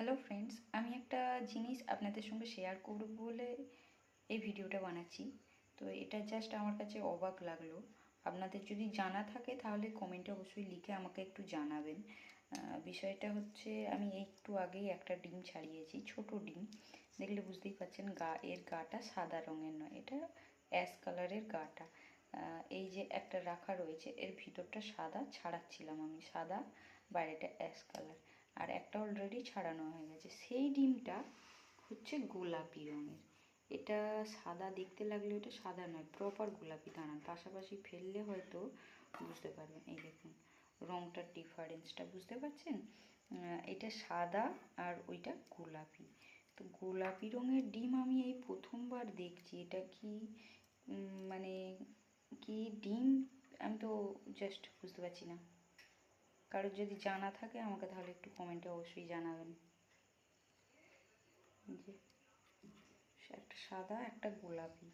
Hello friends আমি একটা জিনিস আপনাদের সঙ্গে শেয়ার করব বলে এই ভিডিওটা বানাচ্ছি। তো এটা জাস্ট আমার কাছে অবাক লাগল। আপনাদের যদি জানা থাকে তাহলে কমেন্টে অবশ্যই লিখে আমাকে একটু জানাবেন। বিষয়টা হচ্ছে আমি একটু আগেই একটা ডিম ছাড়িয়েছি, ছোট ডিম। দেখলে বুঝতেই পারছেন গা, এর গাটা সাদা রঙের নয়, এটা অ্যাশ কালারের গাটা। এই যে একটা রাখা রয়েছে, এর ভিতরটা সাদা ছাড়াচ্ছিলাম আমি, সাদা, বাইরেটা অ্যাশ কালার আর একটা অলরেডি ছাড়ানো হয়ে গেছে। সেই ডিমটা হচ্ছে গোলাপি রঙের। এটা সাদা, দেখতে লাগলে এটা সাদা নয় প্রপার গোলাপি দাঁড়ান পাশাপাশি ফেললে হয়তো বুঝতে পারবেন। এই দেখুন রঙটার ডিফারেন্সটা বুঝতে পারছেন? এটা সাদা আর ওইটা গোলাপি। তো গোলাপি রঙের ডিম আমি এই প্রথমবার দেখছি। এটা কি মানে কি ডিম? আমি তো জাস্ট বুঝতে পারছি না। কারোর যদি জানা থাকে, আমাকে তাহলে একটু কমেন্টে অবশ্যই জানাবেন। যে, একটা সাদা, একটা গোলাপি।